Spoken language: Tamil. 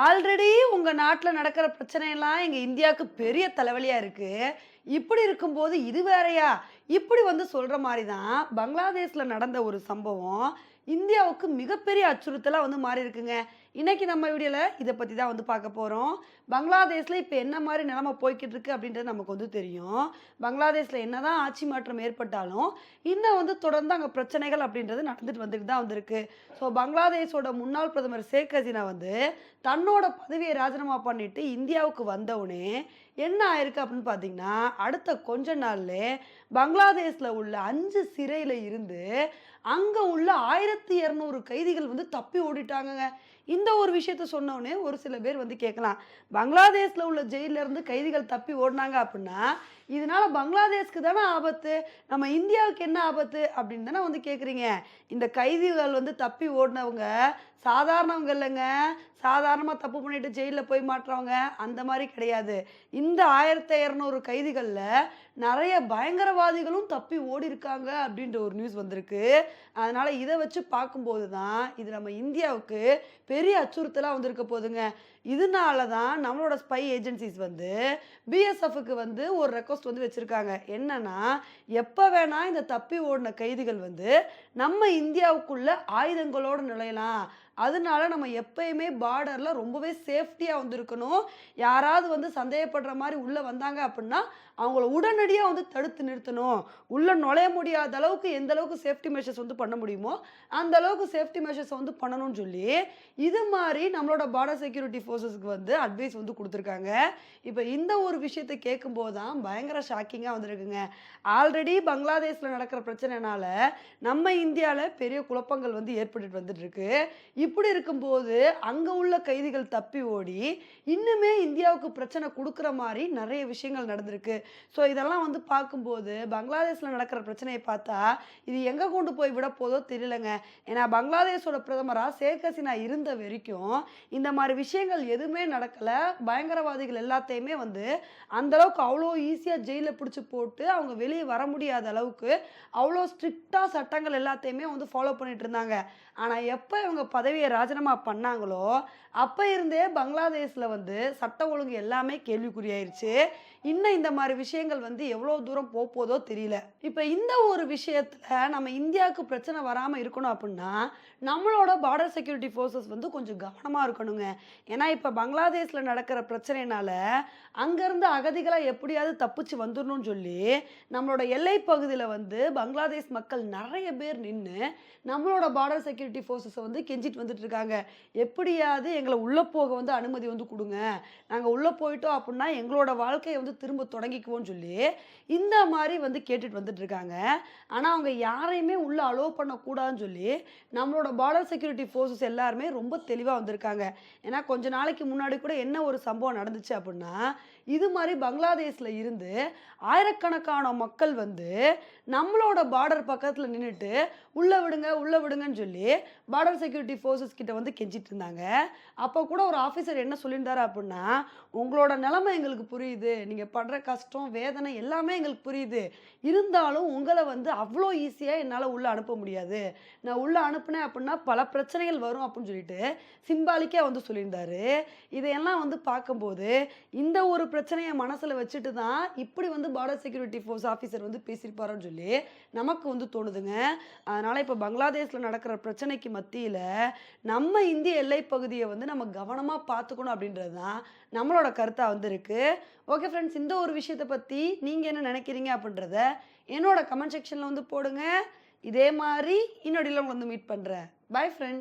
ஆல்ரெடி உங்கள் நாட்டில் நடக்கிற பிரச்சனையெல்லாம் எங்கள் இந்தியாவுக்கு பெரிய தலைவலியாக இருக்குது இப்படி இருக்கும்போது இது வேறையா? இப்படி வந்து சொல்கிற மாதிரி தான் பங்களாதேஷில் நடந்த ஒரு சம்பவம். இந்தியாவுக்கு மிகப்பெரிய அச்சுறுத்தலாக வந்து மாறி இருக்குங்க. இன்றைக்கி நம்ம வீடியோவில் இதை பற்றி தான் வந்து பார்க்க போகிறோம் பங்களாதேஷில் இப்போ என்ன மாதிரி நிலமை போய்கிட்டு இருக்கு அப்படின்றது நமக்கு வந்து தெரியும். பங்களாதேஷ்ல என்னதான் ஆட்சி மாற்றம் ஏற்பட்டாலும், இன்னும் வந்து தொடர்ந்து அங்கே பிரச்சனைகள் அப்படின்றது நடந்துட்டு வந்துட்டு தான் வந்திருக்கு. ஸோ பங்களாதேஷோட முன்னாள் பிரதமர் ஷேக் ஹசீனா வந்து தன்னோட பதவியை ராஜினாமா பண்ணிட்டு இந்தியாவுக்கு வந்தவுடனே என்ன ஆயிருக்கு அப்படின்னு பார்த்தீங்கன்னா, அடுத்த கொஞ்ச நாள்ல பங்களாதேஷில் உள்ள அஞ்சு சிறையில் இருந்து அங்க உள்ள 1200 கைதிகள் வந்து தப்பி ஓடிட்டாங்கங்க. இந்த ஒரு விஷயத்த சொன்னோடனே ஒரு சில பேர் வந்து கேட்கலாம். பங்களாதேஷ்ல உள்ள ஜெயில்ல இருந்து கைதிகள் தப்பி ஓடினாங்க அப்படின்னா, இதனால பங்களாதேஷ்க்கு தானே ஆபத்து. நம்ம இந்தியாவுக்கு என்ன ஆபத்து அப்படின்னு தானே வந்து கேட்குறீங்க. இந்த கைதிகள் வந்து தப்பி ஓடினவங்க சாதாரணவங்க இல்லைங்க சாதாரணமாக தப்பு பண்ணிட்டு ஜெயிலில் போய் மாட்டுறவங்க அந்த மாதிரி கிடையாது. இந்த ஆயிரத்தி இரநூறு கைதிகளில் நிறைய பயங்கரவாதிகளும் தப்பி ஓடிருக்காங்க அப்படின்ற ஒரு நியூஸ் வந்திருக்கு. அதனால் இதை வச்சு பார்க்கும்போது தான் இது நம்ம இந்தியாவுக்கு பெரிய அச்சுறுத்தலாக வந்திருக்க போதுங்க. இதனால தான் நம்மளோட ஸ்பை ஏஜென்சிஸ் வந்து பிஎஸ்எஃப்க்கு வந்து ஒரு ரெக்வஸ்ட் வந்து வச்சுருக்காங்க என்னன்னா, எப்போ வேணால் இந்த தப்பி ஓடின கைதிகள் வந்து நம்ம இந்தியாவுக்குள்ள ஆயுதங்களோடு நுழையலாம். அதனால நம்ம எப்பயுமே பார்டரில் ரொம்பவே சேஃப்டியாக வந்திருக்கணும் யாராவது வந்து சந்தேகப்படுற மாதிரி உள்ளே வந்தாங்க அப்படின்னா, அவங்கள உடனடியாக வந்து தடுத்து நிறுத்தணும். உள்ளே நுழைய முடியாத அளவுக்கு எந்த அளவுக்கு சேஃப்டி மெஷர்ஸ் வந்து பண்ண முடியுமோ, அந்த அளவுக்கு சேஃப்டி மெஷர்ஸ் வந்து பண்ணணும்னு சொல்லி, இது மாதிரி நம்மளோட பார்டர் செக்யூரிட்டி ஃபோர்ஸஸ்க்கு வந்து அட்வைஸ் வந்து கொடுத்துருக்காங்க இப்போ இந்த ஒரு விஷயத்த கேட்கும்போது தான் பயங்கர ஷாக்கிங்காக வந்திருக்குங்க. ஆல்ரெடி பங்களாதேஷில் நடக்கிற பிரச்சனைனால நம்ம இந்தியாவில் பெரிய குழப்பங்கள் வந்து ஏற்பட்டுட்டு வந்துட்டு இருக்கு. இப்படி இருக்கும்போது அங்கே உள்ள கைதிகள் தப்பி ஓடி, இன்னுமே இந்தியாவுக்கு பிரச்சனை கொடுக்குற மாதிரி நிறைய விஷயங்கள் நடந்திருக்கு. ஸோ இதெல்லாம் வந்து பார்க்கும்போது பங்களாதேஷில் நடக்கிற பிரச்சனையை பார்த்தா, இது எங்கே கொண்டு போய் விட போதோ தெரியலங்க. ஏன்னா பங்களாதேஷோட பிரதமராக ஷேக் ஹசீனா இருந்த வரைக்கும், இந்த மாதிரி விஷயங்கள் எதுவுமே நடக்கல. பயங்கரவாதிகள் எல்லாத்தையுமே வந்து அந்த அளவுக்கு அவ்வளோ ஈஸியாக ஜெயிலில் பிடிச்சி போட்டு, அவங்க வெளியே வர முடியாத அளவுக்கு அவ்வளோ ஸ்ட்ரிக்டாக சட்டங்கள் எல்லாத்தையுமே வந்து ஃபாலோ பண்ணிட்டு இருந்தாங்க. ஆனால் எப்போ இவங்க பதவி பதவியை ராஜினாமா பண்ணாங்களோ, அப்ப இருந்தே பங்களாதேஷ்ல வந்து சட்டம் ஒழுங்கு எல்லாமே கேள்விக்குறியாயிருச்சு. இன்னும் இந்த மாதிரி விஷயங்கள் வந்து எவ்வளோ தூரம் போப்போதோ தெரியல. இப்ப இந்த ஒரு விஷயத்துல நம்ம இந்தியாவுக்கு பிரச்சனை வராம இருக்கணும் அப்படின்னா, நம்மளோட பார்டர் செக்யூரிட்டி ஃபோர்ஸஸ் வந்து கொஞ்சம் கவனமா இருக்கணுங்க. ஏன்னா இப்ப பங்களாதேஷ்ல நடக்கிற பிரச்சனைனால, அங்கேருந்து அகதிகளாக எப்படியாவது தப்பிச்சு வந்துடணும்னு சொல்லி, நம்மளோட எல்லை பகுதியில வந்து பங்களாதேஷ் மக்கள் நிறைய பேர் நின்னு, நம்மளோட பார்டர் செக்யூரிட்டி ஃபோர்ஸஸை வந்து கெஞ்சிட்டு வந்துட்டு இருக்காங்க. எப்படியாவது எங்களை உள்ளே போக வந்து அனுமதி வந்து கொடுங்க நாங்கள் உள்ளே போயிட்டோம் அப்படின்னா, எங்களோட வாழ்க்கையை வந்து திரும்ப தொடங்கிக்குவோன்னு சொல்லி, இந்த மாதிரி வந்து கேட்டுட்டு வந்துட்டு இருக்காங்க. அவங்க யாரையுமே உள்ளே அலோவ் பண்ணக்கூடாதுன்னு சொல்லி, நம்மளோட பார்டர் செக்யூரிட்டி ஃபோர்ஸஸ் எல்லாருமே ரொம்ப தெளிவாக வந்திருக்காங்க. ஏன்னா கொஞ்ச நாளைக்கு முன்னாடி கூட என்ன ஒரு சம்பவம் நடந்துச்சு அப்படின்னா, இது மாதிரி பங்களாதேஷில் இருந்து ஆயிரக்கணக்கான மக்கள் வந்து நம்மளோட பார்டர் பக்கத்தில் நின்றுட்டு உள்ளே விடுங்க, உள்ளே விடுங்கன்னு சொல்லி பார்டர் செக்யூரிட்டி ஃபோர்ஸஸ் கிட்ட வந்து கெஞ்சிட்டு இருந்தாங்க. அப்போ கூட ஒரு ஆஃபீஸர் என்ன சொல்லியிருந்தாரு அப்படின்னா, "உங்களோட நிலைமை எங்களுக்கு புரியுது. நீங்கள் படுற கஷ்டம், வேதனை எல்லாமே எங்களுக்கு புரியுது. இருந்தாலும் உங்களை வந்து அவ்வளோ ஈஸியாக என்னால் உள்ளே அனுப்ப முடியாது. நான் உள்ளே அனுப்புனேன் அப்படின்னா பல பிரச்சனைகள் வரும்." அப்படின்னு சொல்லிட்டு சிம்பாலிக்காக வந்து சொல்லியிருந்தாரு. இதையெல்லாம் வந்து பார்க்கும்போது, இந்த ஒரு பிரச்சனையை மனசில் வச்சுட்டு தான் இப்படி வந்து பார்டர் செக்யூரிட்டி ஃபோர்ஸ் ஆஃபீஸர் வந்து பேசியிருப்பாருன்னு சொல்லி நமக்கு வந்து தோணுதுங்க. அதனால் இப்போ பங்களாதேஷில் நடக்கிற பிரச்சனைக்கு மத்தியில் நம்ம இந்திய எல்லை பகுதியை வந்து நம்ம கவனமா பார்த்துக்கணும் அப்படின்றது தான் நம்மளோட கருத்தா வந்துருக்கு ஓகே ஃப்ரெண்ட்ஸ் இந்த ஒரு விஷயத்த பத்தி நீங்க என்ன நினைக்கிறீங்க அப்படின்றத என்னோட கமெண்ட் செக்ஷன்ல வந்து போடுங்க. இதே மாதிரி இன்னொடியில் உங்களை வந்து மீட் பண்றேன். Bye friends.